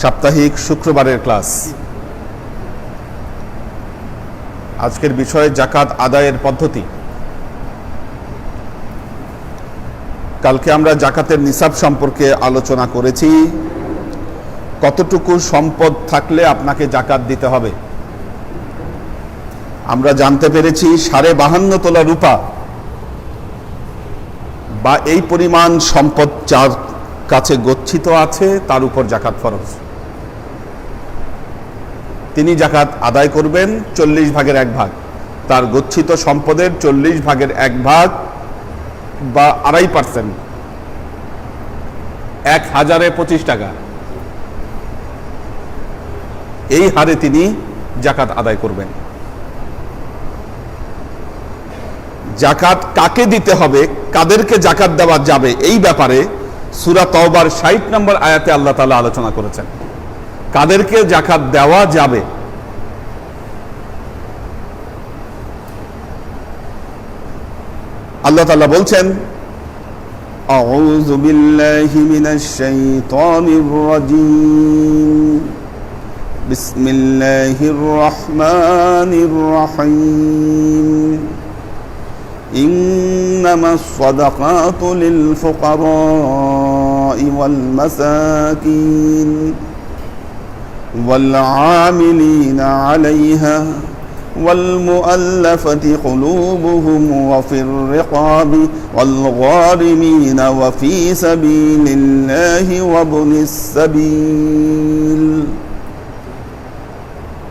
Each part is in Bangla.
সাপ্তাহিক শুক্রবারের ক্লাস। আজকের বিষয় জাকাত আদায়ের পদ্ধতি। কালকে আমরা জাকাতের নিসাব সম্পর্কে আলোচনা করেছি। কতটুকু সম্পদ থাকলে আপনাকে জাকাত দিতে হবে? আমরা জানতে পেরেছি সাড়ে বাহান্ন তোলা রূপা বা এই পরিমাণ সম্পদ যার কাছে গচ্ছিত আছে, তার উপর জাকাত ফরজ। তিনি জাকাত আদায় করবেন চল্লিশ ভাগের এক ভাগ। তার গচ্ছিত সম্পদের চল্লিশ ভাগের এক ভাগ বা আড়াই পার্সেন্ট এক হাজারে পঁচিশ টাকা। এই হারে তিনি জাকাত আদায় করবেন। জাকাত কাকে দিতে হবে কাদেরকে জাকাত দেওয়া যাবে এই ব্যাপারে সুরা তওবার ষাট নম্বর আয়াতে আল্লাহ তালা আলোচনা করেছেন কাদেরকে জাকাত দেওয়া যাবে আল্লাহ তালা বলছেন أعوذ بالله من الشيطان الرجيم بسم الله الرحمن الرحيم إنما الصدقات للفقراء والمساكين والعاملين عليها والمؤلفة قلوبهم وفي الرقاب والغارمين وفي سبيل الله وابن السبيل.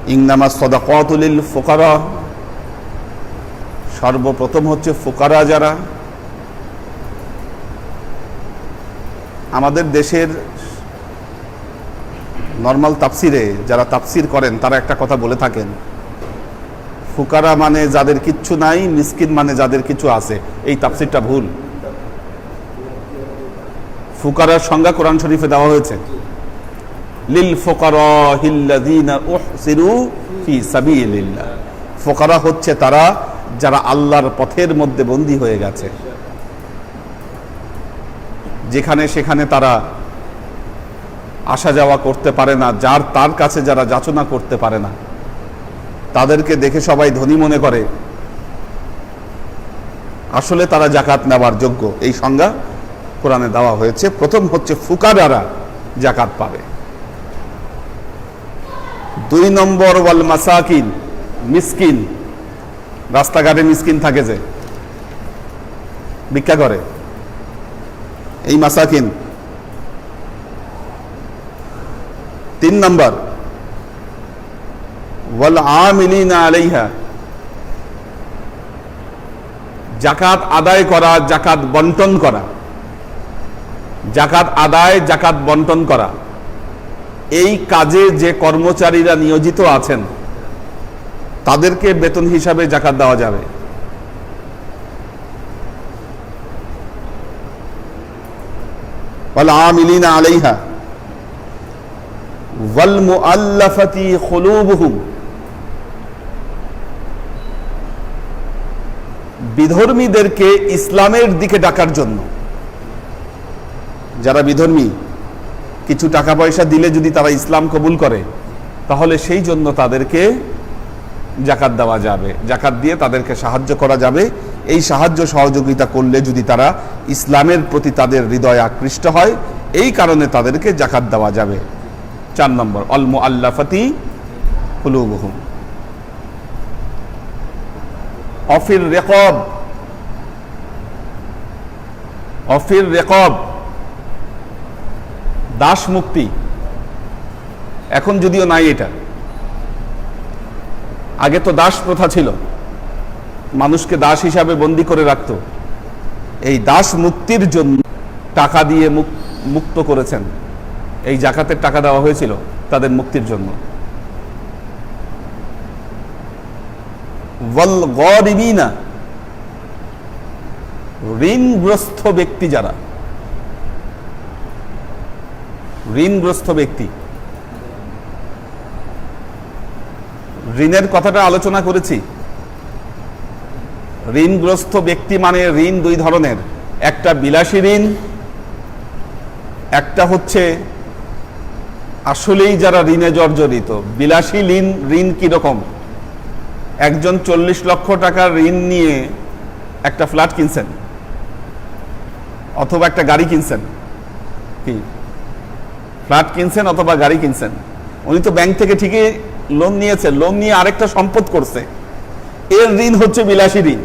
إنما الصدقات للفقراء সর্বপ্রথম হচ্ছে ফোকারা যারা, আমাদের দেশের নর্মাল তাফসিরে যারা তাফসির করেন, তারা একটা কথা বলে থাকেন, ফুকারা মানে যাদের কিচ্ছু নাই, মিসকিন মানে যাদের কিছু আছে। এই তাফসিরটা ভুল। ফুকারার সংজ্ঞা কোরআন শরীফে দেওয়া হয়েছে। লিল ফোকারা ফোকারা হচ্ছে তারা যারা আল্লাহর পথের মধ্যে বন্দী হয়ে গেছে। যেখানে সেখানে তারা আসা যাওয়া করতে পারে না, যার তার কাছে যারা যাচনা করতে পারে না। তাদেরকে দেখে সবাই ধনী মনে করে। আসলে তারা জাকাত নেওয়ার যোগ্য। এই সংজ্ঞা কোরআনে দেওয়া হয়েছে। প্রথম হচ্ছে ফুকারারা জাকাত পাবে। দুই নম্বর, ওয়াল মাসাকিন, মিসকিন। রাস্তাঘাটে মিসকিন থাকে যে। ভিক্ষা করে। এই মাসাকিন। তিন নম্বর। আলাইহা। জাকাত আদায় করা, জাকাত বন্টন করা। জাকাত আদায়, জাকাত বন্টন করা। এই কাজে যে কর্মচারীরা নিয়োজিত আছেন তাদেরকে বেতন হিসাবে জাকাত দেওয়া যাবে والعاملين عليها والمؤلفة قلوبهم বিধর্মীদেরকে ইসলামের দিকে ডাকার জন্য যারা বিধর্মী কিছু টাকা পয়সা দিলে যদি তারা ইসলাম কবুল করে তাহলে সেই জন্য তাদেরকে জাকাত দেওয়া যাবে। জাকাত দিয়ে তাদেরকে সাহায্য করা যাবে। এই সাহায্য সহযোগিতা করলে যদি তারা ইসলামের প্রতি তাদের হৃদয় আকৃষ্ট হয়, এই কারণে তাদেরকে জাকাত দেওয়া যাবে। চার নম্বর অলমু আল্লাফাতি হুলুবহুম অফির রেকব। অফির রেকব। দাস মুক্তি। এখন যদিও নাই এটা। আগে তো দাস প্রথা ছিল। মানুষকে দাস হিসাবে বন্দি করে রাখত। এই দাস মুক্তির জন্য টাকা দিয়ে মুক্ত করেছেন। এই জাকাতের টাকা দেওয়া হয়েছিল তাদের মুক্তির জন্য। ঋণগ্রস্ত ব্যক্তি যারা, ঋণগ্রস্ত ব্যক্তি ঋণের কথাটা আলোচনা করেছি। ঋণগ্রস্ত ব্যক্তি মানে ঋণ দুই ধরনের। একটা বিলাসী ঋণ, একটা হচ্ছে আসলেই যারা ঋণে জর্জরিত। বিলাসী ঋণ ঋণ কীরকম একজন চল্লিশ লক্ষ টাকার ঋণ নিয়ে একটা ফ্ল্যাট কিনছেন, অথবা একটা গাড়ি কিনছেন, কি? ফ্ল্যাট কিনছেন অথবা গাড়ি কিনছেন। উনি তো ব্যাংক থেকে ঠিকই লোন নিয়েছে লোন নিয়ে আরেকটা সম্পদ করছে। এর ঋণ হচ্ছে বিলাসী ঋণ।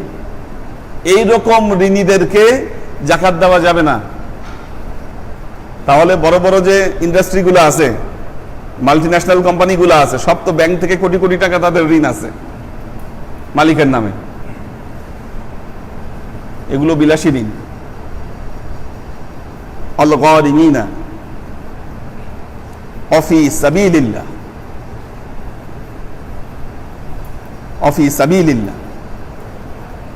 এই রকম ঋণীদেরকে জাকাত দেওয়া যাবে না। তাহলে বড় বড় যে ইন্ডাস্ট্রিগুলো আছে মাল্টি ন্যাশনাল কোম্পানিগুলো আছে, সব তো ব্যাংক থেকে কোটি কোটি টাকা তাদের ঋণ আছে, মালিকের নামে। এগুলো বিলাসী ঋণ। অলগরিমিনা অফি সাবিলিল্লাহ। অফি সাবিলিল্লাহ।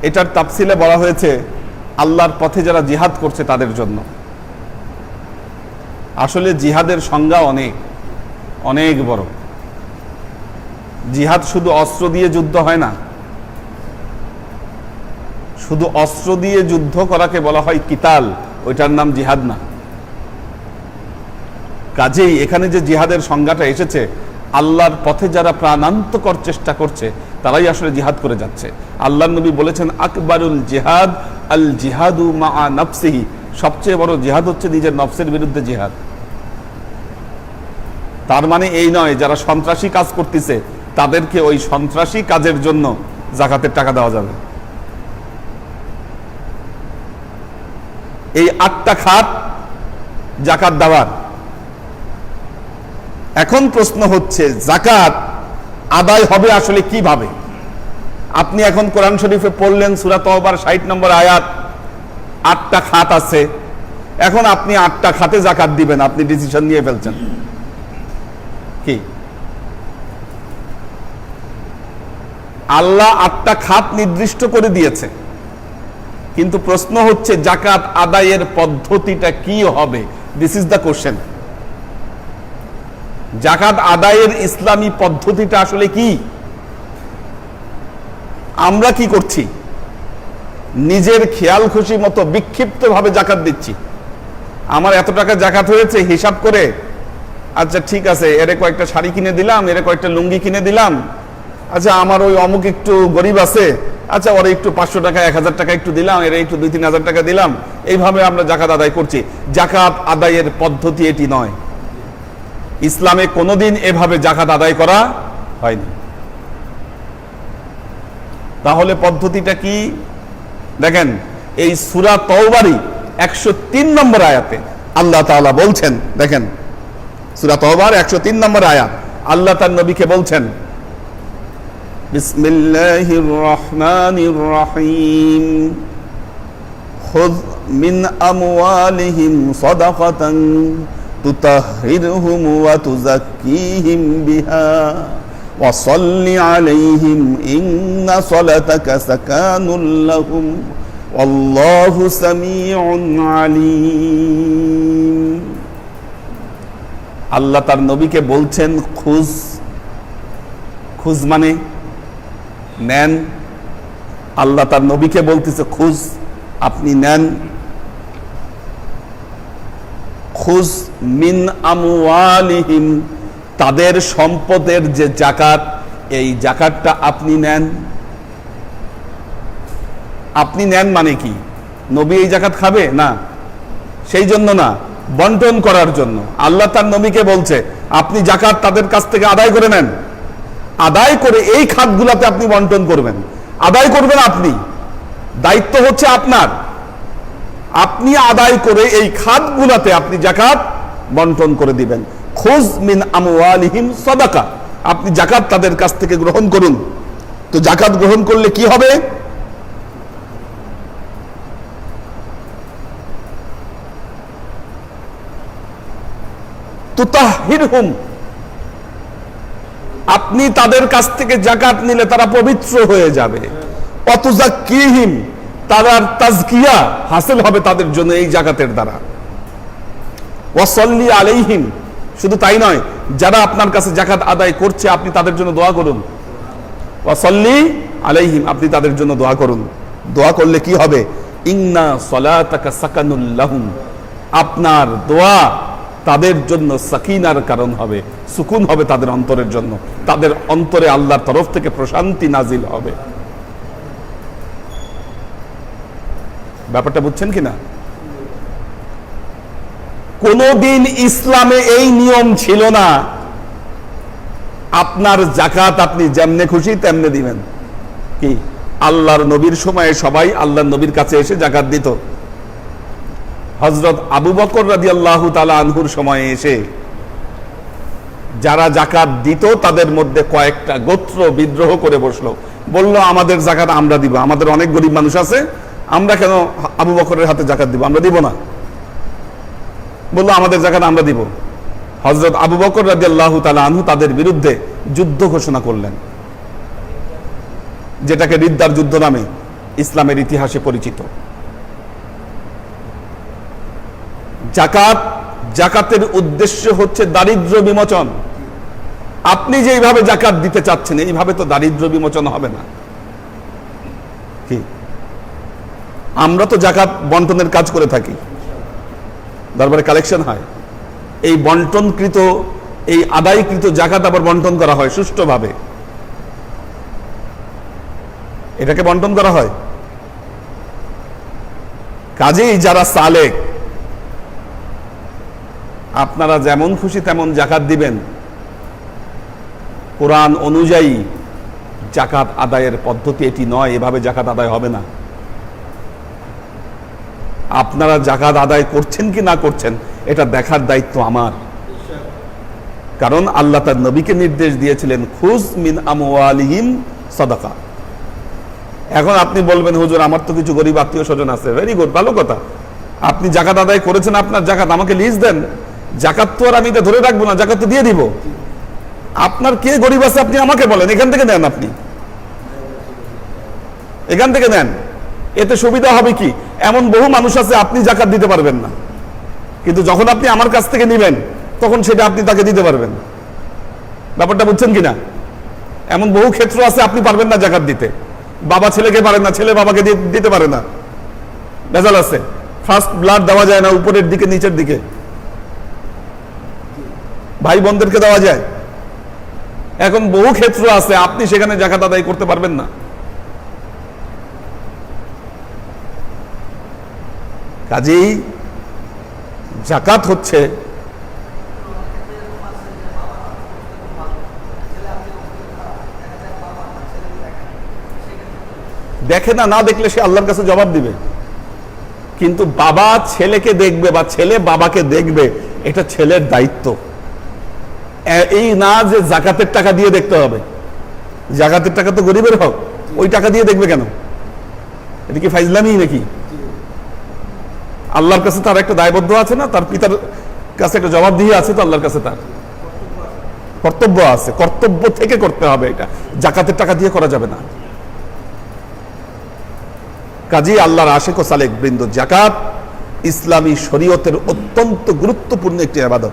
এটার তাফসিলে বলা হয়েছে, আল্লাহর পথে যারা জিহাদ করছে তাদের জন্য। আসলে জিহাদের সংজ্ঞা অনেক অনেক বড়। জিহাদ শুধু অস্ত্র দিয়ে যুদ্ধ হয় না। শুধু অস্ত্র দিয়ে যুদ্ধ করাকে বলা হয় কিতাল, ওইটার নাম জিহাদ না। কাজেই এখানে যে জিহাদের সংজ্ঞাটা এসেছে, আল্লাহর পথে যারা প্রাণান্তকর চেষ্টা করছে তারাই আসলে জিহাদ করে যাচ্ছে। আল্লাহ নবী বলেছেন, আকবরুল জিহাদ, আল জিহাদু মা নফসিহি। সবচেয়ে বড় জিহাদ হচ্ছে নিজের নফসের বিরুদ্ধে জিহাদ। তার মানে এই নয়, যারা সন্ত্রাসী কাজ করতেছে, তাদেরকে ওই সন্ত্রাসী কাজের জন্য জাকাতের টাকা দেওয়া যাবে। এই আটটা খাত জাকাত দেওয়ার। এখন প্রশ্ন হচ্ছে, জাকাত আদায় হবে আসলে কীভাবে? আপনি এখন কোরআন শরীফে পড়লেন, সুরা তহবার ষাট নম্বর আয়াত, আটটা খাত আছে। এখন আপনি আটটা খাতে জাকাত দিবেন, আপনি ডিসিশন নিয়ে ফেলছেন। কি? আল্লাহ আটটা খাত নির্দিষ্ট করে দিয়েছে। কিন্তু প্রশ্ন হচ্ছে জাকাত আদায়ের পদ্ধতিটা কি হবে? দিস ইজ দ্য কোশ্চেন জাকাত আদায়ের ইসলামী পদ্ধতিটা আসলে কি? আমরা কি করছি? নিজের খেয়াল খুশি মতো বিক্ষিপ্ত ভাবে জাকাত দিচ্ছি। আমার এত টাকা জাকাত হয়েছে, হিসাব করে আচ্ছা ঠিক আছে, এরে কয়েকটা শাড়ি কিনে দিলাম, এরে কয়েকটা লুঙ্গি কিনে দিলাম। আচ্ছা আমার ওই অমুক একটু গরিব আছে আচ্ছা ওরা একটু পাঁচশো টাকা, এক হাজার টাকা একটু দিলাম, এরা একটু দুই তিন হাজার টাকা দিলাম। এইভাবে আমরা জাকাত আদায় করছি। জাকাত আদায়ের পদ্ধতি এটি নয়। ইসলামে কোনোদিন এভাবে জাকাত আদায় করা হয়নি। তাহলে পদ্ধতিটা কি? দেখেন, এই সুরা তওবারি একশো তিন নম্বর আয়াতে আল্লাহ তাআলা বলছেন, দেখেন, সুরা তওবার একশো তিন নম্বর আয়াত, আল্লাহ তার নবীকে বলছেন, বিসমিল্লাহির খুয মিন তুতাহহিরহুম ওয়া তুযাক্কিহিম বিহা وصل عليهم إن صلاتك سكان لهم والله سميع عليم আল্লাহ তার নবীকে বলছেন খুজ খুজ মানে নেন আল্লাহ তার নবীকে বলতেছে খুজ আপনি নেন খুজ মিন তাদের সম্পদের যে জাকাত, এই জাকাতটা আপনি নেন। আপনি নেন মানে কি? নবী এই জাকাত খাবে? না। সেই জন্য না, বন্টন করার জন্য। আল্লাহ তার নবীকে বলছে, আপনি জাকাত তাদের কাছ থেকে আদায় করে নেন। আদায় করে এই খাতগুলাতে আপনি বন্টন করবেন। আদায় করবেন আপনি। দায়িত্ব হচ্ছে আপনার। আপনি আদায় করে এই খাতগুলাতে আপনি জাকাত বন্টন করে দিবেন। খোঁজ মিন আমওয়ালিহিম সদাকা। আপনি জাকাত তাদের কাছ থেকে গ্রহণ করুন। তো জাকাত গ্রহণ করলে কি হবে? আপনি তাদের কাছ থেকে জাকাত নিলে তারা পবিত্র হয়ে যাবে। অতজা অতুজাক্কিহিম। তারা তাজকিয়া হাসিল হবে তাদের জন্য এই জাকাতের দ্বারা। ওয়াসল্লি আলাইহিম, শুধু তাই নয়, যারা আপনার কাছে জাকাত আদায় করছে, আপনি তাদের জন্য দোয়া করুন। ওয়াসল্লি আলাইহিম, আপনি তাদের জন্য দোয়া করুন। দোয়া করলে কি হবে? ইন্না সলাতাকা সাকানুল্লাহুম আপনার দোয়া তাদের জন্য সাকিনার কারণ হবে, সুকুন হবে তাদের অন্তরের জন্য। তাদের অন্তরে আল্লাহর তরফ থেকে প্রশান্তি নাজিল হবে। ব্যাপারটা বুঝছেন কিনা? কোনদিন ইসলামে এই নিয়ম ছিল না। আপনার জাকাত আপনি যেমনে খুশি তেমনে দিবেন। কি? আল্লাহর নবীর সময়ে সবাই আল্লাহর নবীর কাছে এসে জাকাত দিত। হজরত আবু বকর রাজি আল্লাহ তালা আনহুর সময়ে এসে যারা জাকাত দিত, তাদের মধ্যে কয়েকটা গোত্র বিদ্রোহ করে বসল। বলল, আমাদের জাকাত আমরা দিব। আমাদের অনেক গরিব মানুষ আছে আমরা কেন আবু বকরের হাতে জাকাত দিব? আমরা দিব না। বলল, আমাদের জাকাত আমরা দিব। হজরত আবু বকর রাজি আল্লাহ আনহু তাদের বিরুদ্ধে যুদ্ধ ঘোষণা করলেন, যেটাকে রিদ্দার যুদ্ধ নামে ইসলামের ইতিহাসে পরিচিত। জাকাত, জাকাতের উদ্দেশ্য হচ্ছে দারিদ্র বিমোচন। আপনি যেইভাবে জাকাত দিতে চাচ্ছেন, এইভাবে তো দারিদ্র বিমোচন হবে না কি আমরা তো জাকাত বন্টনের কাজ করে থাকি। দরবারে কালেকশন হয়। এই বন্টনকৃত, এই আদায়কৃত জাকাত আবার বন্টন করা হয় সুষ্ঠুভাবে। এটাকে বন্টন করা হয়। কাজেই যারা সালেক, আপনারা যেমন খুশি তেমন জাকাত দিবেন। কোরআন অনুযায়ী জাকাত আদায়ের পদ্ধতি এটি নয়, এভাবে জাকাত আদায় হবে না। আপনারা জাকাত আদায় করছেন কি না করছেন, এটা দেখার দায়িত্ব আমার। কারণ আল্লাহ তার নবীকে নির্দেশ দিয়েছিলেন, খুজ মিন আমওয়ালিহিম সাদাকা। এখন আপনি বলবেন, হুজুর, আমার তো কিছু গরিব আত্মীয় স্বজন আছে। ভেরি গুড ভালো কথা। আপনি জাকাত আদায় করেছেন আপনার জাকাত, আমাকে লিস্ট দেন। জাকাত তো আর আমি এটা ধরে রাখব না, জাকাত তো দিয়ে দিব। আপনার কে গরিব আছে আপনি আমাকে বলেন, এখান থেকে নেন আপনি। এখান থেকে নেন। এতে সুবিধা হবে কি? এমন বহু মানুষ আছে, আপনি জাকাত দিতে পারবেন না। কিন্তু যখন আপনি আমার কাছ থেকে নেবেন, তখন সেটা আপনি তাকে দিতে পারবেন। ব্যাপারটা বুঝছেন কিনা? এমন বহু ক্ষেত্র আছে, আপনি পারবেন না জাকাত দিতে। বাবা ছেলেকে পারে না, ছেলে বাবাকে দিতে পারে না। ভেজাল আছে। ফার্স্ট ব্লাড দেওয়া যায় না, উপরের দিকে, নিচের দিকে। ভাই বোনদেরকে দেওয়া যায়। এখন বহু ক্ষেত্র আছে, আপনি সেখানে জাকাত আদায় করতে পারবেন না। কাজেই জাকাত হচ্ছে। দেখে না না দেখলে সে আল্লাহর কাছে জবাব দিবে। কিন্তু বাবা ছেলেকে দেখবে বা ছেলে বাবাকে দেখবে, এটা ছেলের দায়িত্ব। এই না যে জাকাতের টাকা দিয়ে দেখতে হবে। জাকাতের টাকা তো গরিবের হোক, ওই টাকা দিয়ে দেখবে কেন? এটা কি ফাইজলামি নাকি? আল্লাহর কাছে তার একটা দায়বদ্ধ আছে না? তার পিতার কাছে একটা জবাব দিয়ে আছে তো আল্লাহর কাছে তার? কর্তব্য আছে। কর্তব্য থেকে করতে হবে এটা। জাকাতের টাকা দিয়ে করা যাবে না। কাজী আল্লাহর আশেক ও সালেক বৃন্দ, জাকাত ইসলামী শরীয়তের অত্যন্ত গুরুত্বপূর্ণ একটি আবাদত।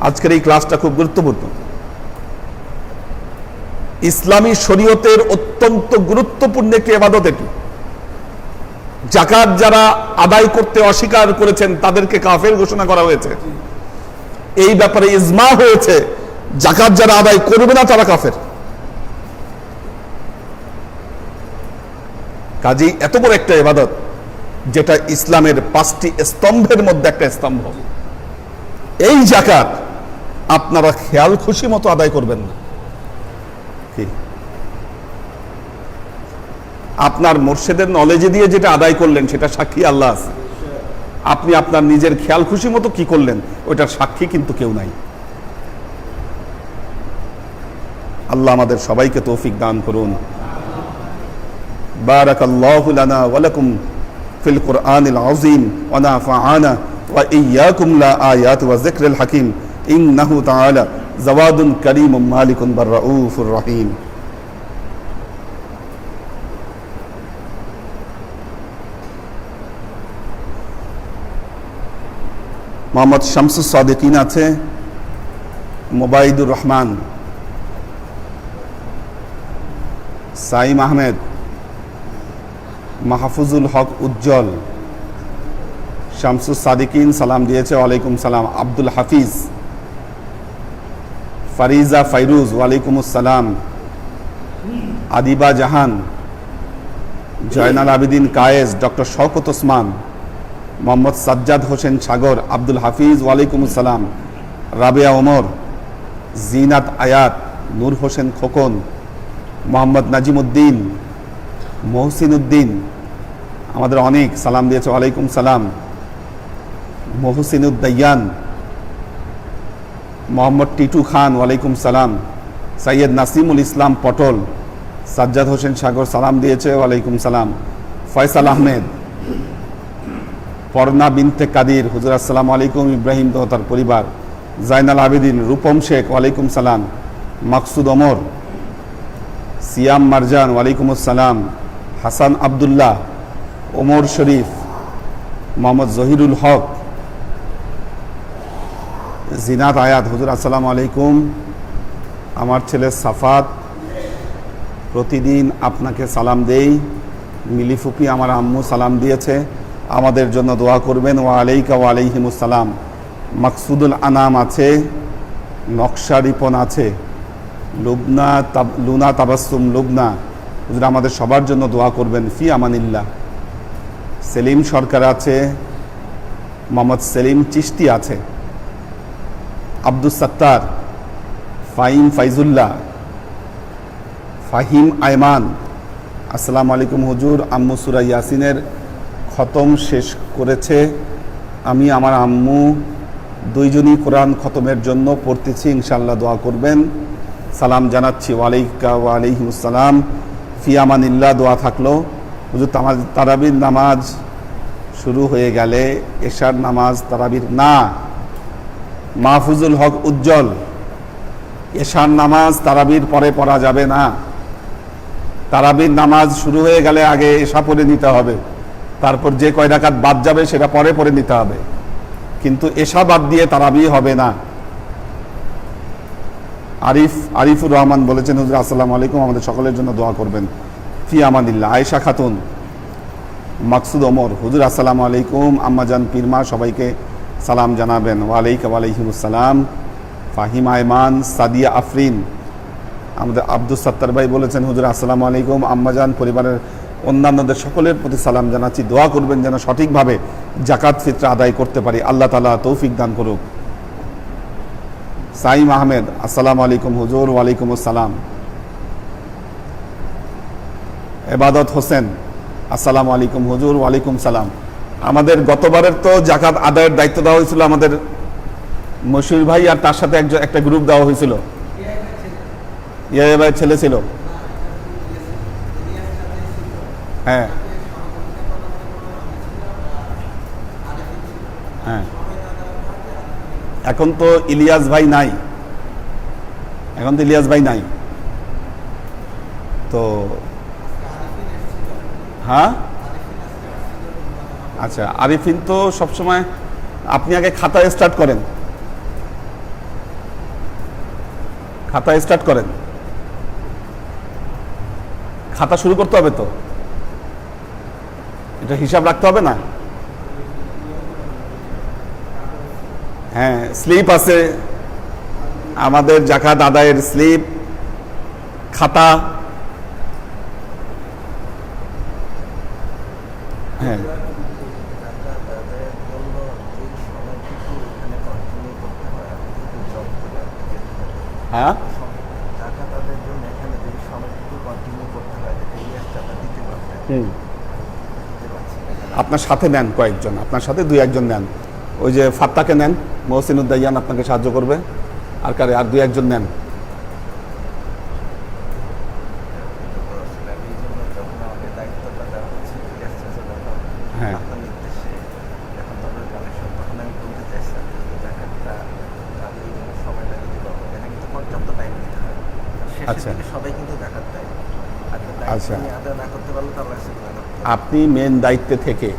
আজকের এই ক্লাসটা খুব গুরুত্বপূর্ণ। ইসলামী শরীয়তের অত্যন্ত গুরুত্বপূর্ণ একটি আবাদত এটি। জাকাত যারা আদায় করতে অস্বীকার করেছেন, তাদেরকে কাফের ঘোষণা করা হয়েছে। এই ব্যাপারে ইজমা হয়েছে জাকাত যারা আদায় করবে না, তারা কাফের। কাজেই এত বড় একটা ইবাদত, যেটা ইসলামের পাঁচটি স্তম্ভের মধ্যে একটা স্তম্ভ। এই জাকাত আপনারা খেয়াল খুশি মতো আদায় করবেন না। আপনার মোর্শেদের নলেজে দিয়ে যেটা আদায় করলেন সেটা সাক্ষী আল্লাহ আছে আপনি আপনার নিজের খেয়াল খুশি মতো কি করলেন ওইটার সাক্ষী কিন্তু কেউ নাই আল্লাহ আমাদের সবাইকে তৌফিক দান করুন بارك الله لنا ولكم في القرآن العظيم ونفعنا وإياكم لا آيات وذكر الحكيم إنه تعالى زواد كريم مالك بالرؤوف الرحيم মোহাম্মদ শামসুস সাদেকিন আছে, মোবাইদুর রহমান, সাইম আহমেদ, মাহফুজুল হক উজ্জ্বল শামসুস সাদিকিন সালাম দিয়েছে, ওয়ালাইকুম সালাম, আব্দুল হাফিজ, ফারিজা ফাইরুজ, ওয়ালাইকুম আসসালাম, আদিবা জাহান, জয়নাল আবিদিন কায়েস, ডক্টর শওকত ওসমান মোহাম্মদ সাজ্জাদ হোসেন সাগর, আব্দুল হাফিজ, ওয়ালাইকুম আসসালাম। রাবেয়া ওমর, জিনাত আয়াত, নূর হোসেন খোকন, মোহাম্মদ নাজিমুদ্দিন মহসিন উদ্দিন আমাদের অনেক সালাম দিয়েছে, ওয়ালাইকুম সালাম। মহসিনুদ্দাইয়ান মোহাম্মদ টিটু খান, ওয়ালাইকুম সালাম। সৈয়দ নাসিমুল ইসলাম পটল, সাজ্জাদ হোসেন সাগর সালাম দিয়েছে, ওয়ালাইকুম সালাম। ফয়সাল আহমেদ পর্ণা বিনতে কাদির। হুজুর, আসসালামু আলাইকুম। ইব্রাহিম তো তার পরিবার। জাইনাল আবেদিন, রূপম শেখ, ওয়ালাইকুম সালাম। মাকসুদ ওমর সিয়াম মারজান, ওয়ালাইকুম আসসালাম। হাসান আবদুল্লাহ, ওমর শরীফ, মোহাম্মদ জহিরুল হক, জিনাত আয়াত। হুজুর, আসসালামু আলাইকুম। আমার ছেলে সাফাত প্রতিদিন আপনাকে সালাম দেই। মিলিফুপি আমার আম্মু সালাম দিয়েছে। আমাদের জন্য দোয়া করবেন। ও আলাইকা আলাইহিমুসালাম মাকসুদুল আনাম আছে, নকশা রিপন আছে। লুবনা লুনা তাবাসুম লুবনা। হুজুর, আমাদের সবার জন্য দোয়া করবেন। ফি আমানিল্লাহ। সেলিম সরকার আছে, মোহাম্মদ সেলিম চিশতি আছে। আব্দুস সাত্তার, ফাহিম ফাইজুল্লাহ, ফাহিম আয়মান। আসসালামু আলাইকুম হুজুর, আম্মু সুরা ইয়াসিনের খতম শেষ করেছে। আমি আমার আম্মু দুইজনই কোরআন খতমের জন্য পড়তেছি ইনশাল্লাহ দোয়া করবেন। সালাম জানাচ্ছি, ওয়ালাইকা ওয়ালাইহিমুসালাম ফিয়ামানিল্লাহ, দোয়া থাকল। হুজুর, তামাজ, তারাবির নামাজ শুরু হয়ে গেলে এশার নামাজ তারাবির না, মাহফুজুল হক উজ্জ্বল। এশার নামাজ তারাবির পরে পড়া যাবে না। তারাবির নামাজ শুরু হয়ে গেলে আগে এশা পড়ে নিতে হবে। তারপর যে কয় রাকাত বাদ যাবে সেটা পরে পরে নিতে হবে। কিন্তু এশা বাদ দিয়ে তারাবি হবে না। আরিফ, আরিফুর রহমান বলেছেন, হুজুর, আসসালামু আলাইকুম, আমাদের সকলের জন্য দোয়া করবেন। ফি আমানিল্লাহ, আয়েশা খাতুন, মাকসুদ ওমর, হুজুর, আসসালামু আলাইকুম, আম্মাজান, পীরমা, সবাইকে সালাম জানাবেন। ওয়ালাইকা ওয়ালাইকুমুসসালাম ফাহিম আয়মান, সাদিয়া আফরিন, আমাদের আব্দুল সাত্তার ভাই বলেছেন, হুজুর, আসসালামু আলাইকুম, আম্মাজান, পরিবারের অন্যান্যদের সকলের প্রতি সালাম জানাচ্ছি। দোয়া করবেন যেন সঠিকভাবে জাকাত ফিত্রা আদায় করতে পারি। আল্লাহ তালা তৌফিক দান করুক। সাইম আহমেদ, আসসালামু আলাইকুম হুজুর ওয়ালাইকুম আসসালাম। এবাদত হোসেন, আসসালামু আলাইকুম হুজুর ওয়ালাইকুম সালাম। আমাদের গতবারের তো জাকাত আদায়ের দায়িত্ব দেওয়া হয়েছিল আমাদের মশির ভাই আর তার সাথে একজন একটা গ্রুপ দেওয়া হয়েছিল। ইয়া ভাই ছেলে ছিল। হ্যাঁ। হ্যাঁ। এখন তো ইলিয়াস ভাই নাই। এখন তো ইলিয়াস ভাই নাই। তো হ্যাঁ? আচ্ছা আরিফিন তো সবসময় আপনি আগে খাতা স্টার্ট করেন। খাতা স্টার্ট করেন। খাতা শুরু করতে হবে তো? এটা হিসাব রাখতে হবে না? হ্যাঁ স্লিপ আছে। আমাদের জাকাত আদায়ের স্লিপ খাতা হ্যাঁ হ্যাঁ টাকা তাদের জন্য এখানে যদি সময়টুকু কন্টিনিউ করতে হয় যাতে এই টাকা দিতে পারবে হুম দিতে পারছি না। আপনার সাথে নেন কয়েকজন, আপনার সাথে দুই একজন নেন। ওই যে ফাত্তাকে নেন মহসিনুদ্দাইয়ান আপনাকে সাহায্য করবে। আর কারে, আর দুই একজন নেন তো আসলে আমি এই জন্য যখন আমাকে দায়িত্বটা দেওয়া হচ্ছে গ্যাস চার্জে যখন হ্যাঁ। আপনার নির্দেশে যখন তাদের কানেকশন তখন আমি বলতে চাইছিলাম যে জায়গাটা আমি এই জন্য সময়টা দিতে পারব এখানে কিন্তু পর্যাপ্ত টাইম দিতে হয় শেষের আচ্ছা। দিকে সবাই কিন্তু দেখার দেয় আর তো আচ্ছা। দায়িত্ব নিয়ে আদায় না করতে পারলে তো আল্লাহ সেগুলো না আপনি মেন দায়িত্বে থেকে,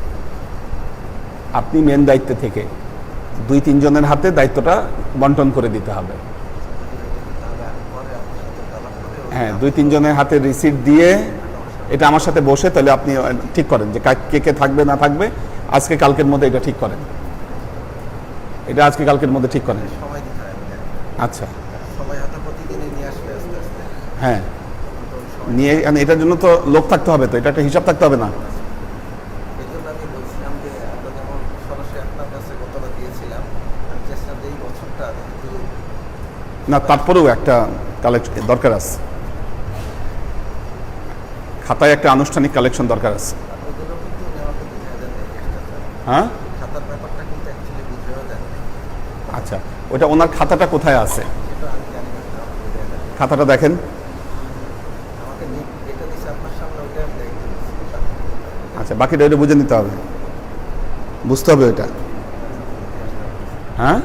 আপনি মেন দায়িত্বে থেকে দুই, তিনজনের হাতে দায়িত্বটা বন্টন করে দিতে হবে। হ্যাঁ দুই, তিনজনের হাতে রিসিট দিয়ে এটা আমার সাথে বসে, তাহলে আপনি ঠিক করেন যে কে কে থাকবে, না থাকবে। আজকে কালকের মধ্যে এটা ঠিক করেন। এটা আজকে কালকের মধ্যে ঠিক করেন। আচ্ছা। হ্যাঁ। নিয়ে এটার জন্য তো লোক থাকতে হবে তো, এটা একটা হিসাব থাকতে হবে না এই জন্য আমি বলছিলাম যে আমরা যেমন সরাসরি আপনার কাছে গতটা দিয়েছিলাম আমি চেষ্টা যে এই বছরটা যেহেতু না, তারপরেও একটা কালেকশন দরকার আছে। খাতায় একটা আনুষ্ঠানিক কালেকশন দরকার আছে। হ্যাঁ? আচ্ছা ওটা ওনার খাতাটা কোথায় আছে। খাতাটা দেখেন। আচ্ছা বাকিটা ওইটা বুঝে নিতে হবে। বুঝতে হবে ওইটা। হ্যাঁ।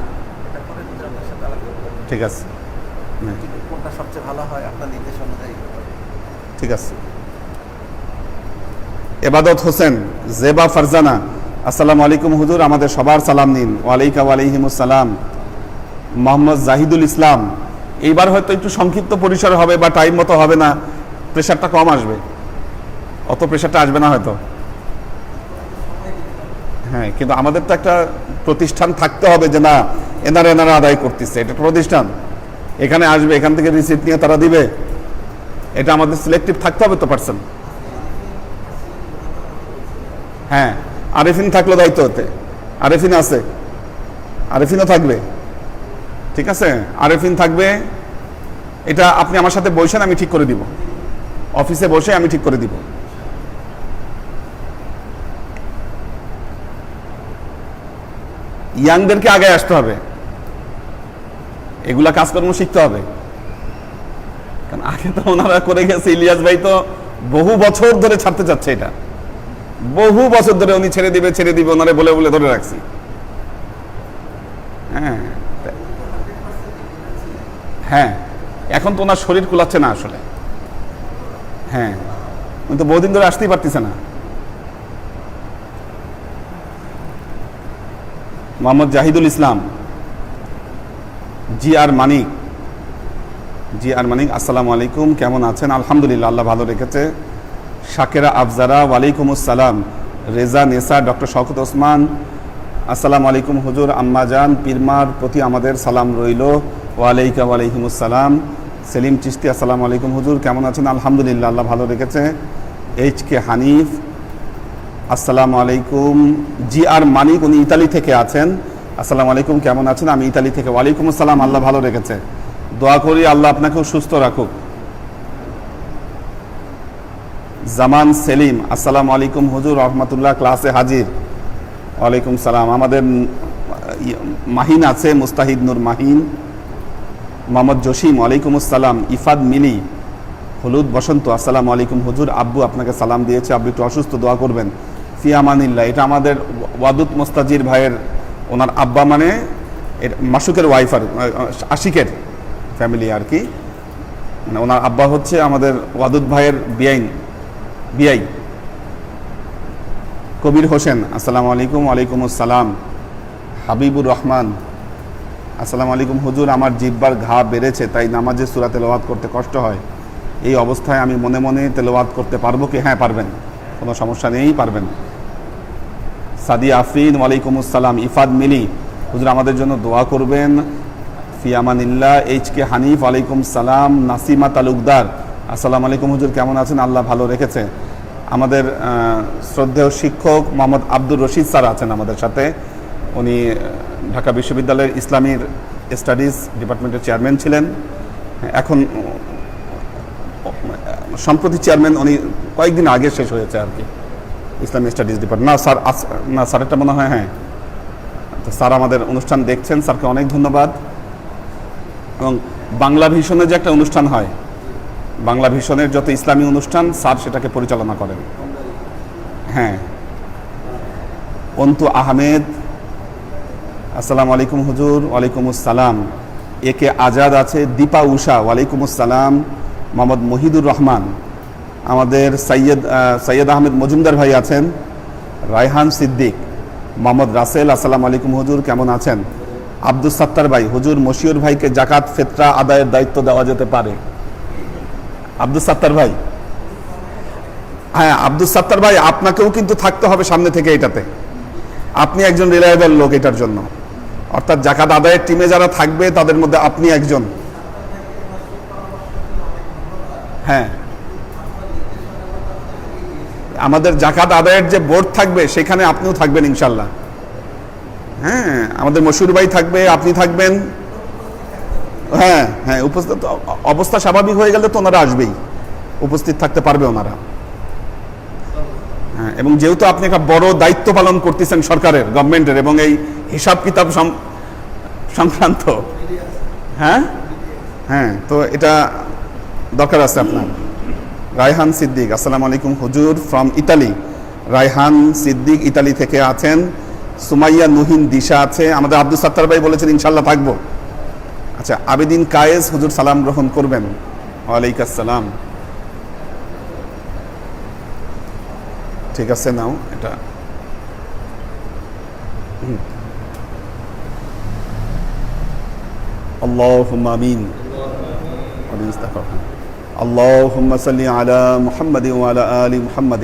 ঠিক আছে হ্যাঁ, কিন্তু কোনটা সবচেয়ে ভালো হয় আপনার নির্দেশ অনুযায়ী করতে হবে। ঠিক আছে। এবাদত হোসেন, জেবা ফারজানা, আসসালামু আলাইকুম হুজুর, আমাদের সবার সালাম নিন। ওয়ালাইকা ওয়ালাইহিমুসালাম মোহাম্মদ জাহিদুল ইসলাম, এইবার হয়তো একটু সংক্ষিপ্ত পরিসর হবে বা টাইম মতো হবে না প্রেশারটা কম আসবে। অত প্রেশারটা আসবে না হয়তো। হ্যাঁ কিন্তু আমাদের তো একটা প্রতিষ্ঠান থাকতে হবে যে না, এনারা এনারা আদায় করতেছে, এটা প্রতিষ্ঠান। এখানে আসবে, এখান থেকে রিসিপ্ট নিয়ে তারা দিবে। এটা আমাদের সিলেক্টিভ থাকতে হবে তো পারসন হ্যাঁ আরেফিন থাকল দায়িত্ব হতে আরেফিন আছে। আরেফিনও থাকবে। ঠিক আছে? আরেফিন থাকবে। এটা আপনি আমার সাথে বসেন, আমি ঠিক করে দিব। অফিসে বসে আমি ঠিক করে দিব। ইয়াংদেরকে আগে আসতে হবে। এগুলা কাজকর্ম শিখতে হবে। আগে তো ওনারা করে গেছে, ইলিয়াস ভাই তো বহু বছর ধরে ছাড়তে চাচ্ছে এটা। বহু বছর ধরে উনি ছেড়ে দিবে ছেড়ে দিবে, ওনারে বলে বলে ধরে রাখছি। হ্যাঁ হ্যাঁ এখন তো ওনার শরীর কুলাচ্ছে না আসলে। হ্যাঁ উনি তো বহুদিন ধরে আসতেই পারতেছে না। মোহাম্মদ জাহিদুল ইসলাম, জি আর মানিক জি আর মানিক আসসালামু আলাইকুম। কেমন আছেন? আলহামদুলিল্লাহ, আল্লাহ ভালো রেখেছে। শাকেরা আফজারা, ওয়ালাইকুম আসসালাম। রেজা নেসা, ডক্টর শওকত ওসমান। আসসালামু আলাইকুম, হুজুর আম্মাজান পীরমার প্রতি আমাদের সালাম রইল। ওয়ালাইকা, ওয়ালাইকুম আসসালাম। সেলিম চিস্তি আসসালামু আলাইকুম, হুজুর। কেমন আছেন? আলহামদুলিল্লাহ, আল্লাহ ভালো রেখেছে। এইচ কে হানিফ, আসসালামু আলাইকুম। জি আর মানিক, উনি ইতালি থেকে আছেন। আসসালামু আলাইকুম, কেমন আছেন? আমি ইতালি থেকে। ওয়ালাইকুম আসসালাম, আল্লাহ ভালো রেখেছে। দোয়া করি আল্লাহ আপনাকেও সুস্থ রাখুক। জামান সেলিম আসসালামু আলাইকুম হুজুর রহমতুল্লাহ ক্লাসে হাজির। ওয়ালাইকুম সালাম। আমাদের মাহিন আছে মুস্তাহিদ নূর মাহিন মোহাম্মদ জসিম ওয়ালাইকুম আসসালাম ইফাদ মিলি হলুদ বসন্ত আসসালামু আলাইকুম হুজুর আব্বু আপনাকে সালাম দিয়েছে আব্বু একটু অসুস্থ দোয়া করবেন। ফিয়ামানিল্লাহ এটা আমাদের ওয়াদুদ মোস্তাজির ভাইয়ের ওনার আব্বা মানে মাসুকের ওয়াইফ আর আহ, আশিকের। ফ্যামিলি আর কি। মানে ওনার আব্বা হচ্ছে আমাদের ওয়াদুদ ভাইয়ের বিআইন, বিআই। কবির হোসেন, আসসালামু আলাইকুম, ওয়ালাইকুম আসসালাম। হাবিবুর রহমান, আসসালামু আলাইকুম। হুজুর, আমার জিব্বার ঘা বেড়েছে, তাই নামাজের সুরা তেলাওয়াত করতে কষ্ট হয়। এই অবস্থায় আমি মনে মনে তেলাওয়াত করতে পারব কি? হ্যাঁ পারবেন। কোনো সমস্যা নেই, পারবেন। সাদি আফরিন, ওয়ালাইকুম আসসালাম। ইফাদ মিলি, হুজুর, আমাদের জন্য দোয়া করবেন। ফিয়ামানিল্লাহ এইচ কে হানিফ, আলাইকুম সালাম, নাসিমা তালুকদার। আসসালামু আলাইকুম হুজুর, কেমন আছেন? আল্লাহ ভালো রেখেছে। আমাদের শ্রদ্ধেয় শিক্ষক মোহাম্মদ আব্দুর রশিদ স্যার আছেন আমাদের সাথে। উনি ঢাকা বিশ্ববিদ্যালয়ের ইসলামীর স্টাডিজ ডিপার্টমেন্টের চেয়ারম্যান ছিলেন। এখন, সম্প্রতি চেয়ারম্যান, উনি কয়েকদিন আগে শেষ হয়েছে আর কি। ইসলামী স্টাডিজ ডিপার্টমেন্ট। না, স্যার না স্যারেরটা মনে হয় হ্যাঁ। তো স্যার আমাদের অনুষ্ঠান দেখছেন। স্যারকে অনেক ধন্যবাদ। এবং বাংলা ভিশনের যে একটা অনুষ্ঠান হয়, বাংলা ভিশনের যত ইসলামী অনুষ্ঠান, স্যার সেটাকে পরিচালনা করেন। হ্যাঁ। অন্তু আহমেদ, আসসালামু আলাইকুম হুজুর, ওয়ালাইকুম আসসালাম। এ কে আজাদ আছে, দীপা উষা ওয়ালাইকুম আসসালাম। মোহাম্মদ মহিদুর রহমান। আমাদের সৈয়দ সৈয়দ আহমেদ মজুমদার ভাই আছেন। রায়হান সিদ্দিক। মোহাম্মদ রাসেল, আসসালামু আলাইকুম হুজুর, কেমন আছেন? আব্দুল সাত্তার ভাই, হুজুর মশিউর ভাইকে জাকাত, ফেতরা আদায়ের দায়িত্ব দেওয়া যেতে পারে। আব্দুল সাত্তার ভাই। হ্যাঁ আব্দুল সাত্তার ভাই, আপনাকেও কিন্তু থাকতে হবে সামনে থেকে এটাতে। আপনি একজন রিলায়েবল লোক এটার জন্য। অর্থাৎ জাকাত আদায়ের টিমে যারা থাকবে, তাদের মধ্যে আপনি একজন। হ্যাঁ। আমাদের জাকাত আদায়ের যে বোর্ড থাকবে, সেখানে আপনিও থাকবেন ইনশাল্লাহ হ্যাঁ আমাদের মশুর ভাই থাকবে আপনি থাকবেন। হ্যাঁ হ্যাঁ উপস্থিত অবস্থা স্বাভাবিক হয়ে গেলে তো ওনারা আসবেই। উপস্থিত থাকতে পারবে ওনারা। হ্যাঁ, এবং যেহেতু আপনি একটা বড় দায়িত্ব পালন করতেছেন সরকারের গভর্নমেন্টের এবং এই হিসাব কিতাব সংক্রান্ত। হ্যাঁ? হ্যাঁ তো এটা দরকার আছে আপনার। রায়হান সিদ্দিক আসসালামু আলাইকুম। হুজুর from Italy Raihan Siddique Italy থেকে আছেন। সুমাইয়া নুহিন দিশা আছে আমাদের আব্দুল সাত্তার ভাই বলেছেন ইনশাল্লাহ থাকবো আচ্ছা আবেদিন কায়েস হুজুর সালাম গ্রহণ করবেন ওয়ালাইকুম আসসালাম ঠিক আছে নাও এটা হুম। اللهم امين اللهم صل على محمد وعلى ال محمد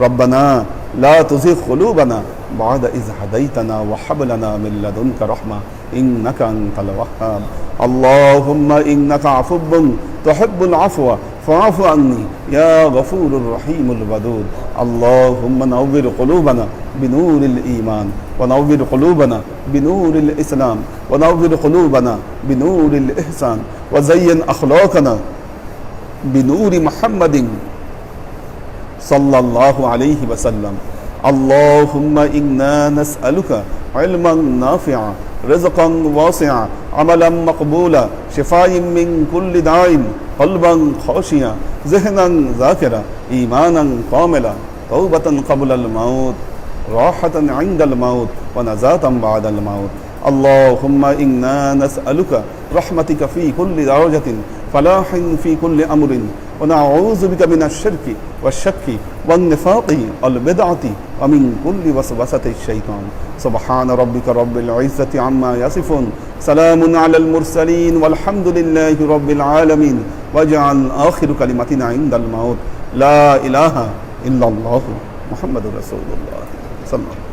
ربنا لا تزغ قلوبنا بعد إذ هديتنا وهب لنا من لدنك رحمة إنك أنت الوهاب. اللهم إنك عفو تحب العفو فاعف عني يا غفور الرحيم الودود. اللهم نور قلوبنا بنور الإيمان ونور قلوبنا بنور الإسلام ونور قلوبنا بنور الإحسان. وزين أخلاقنا بنور محمد صلى الله عليه وسلم. اللهم إنا نسألك علما نافعا رزقا واسعا عملا مقبولا شفاء من كل داء قلبا خاشيا ذهنا ذاكرا إيمانا كاملا توبة قبل الموت راحة عند الموت ونزاة بعد الموت. اللهم إنا نسألك رحمتك في كل درجة فلاح في كل أمر ونعوذ بك من الشرك والشك والنفاق والبدعة ومن كل وسوسة الشيطان. سبحان ربك رب العزة عما يصفون. سلام على المرسلين والحمد لله رب العالمين. واجعل آخر كلمتنا عند الموت. لا إله إلا الله محمد رسول الله. صلى الله عليه وسلم.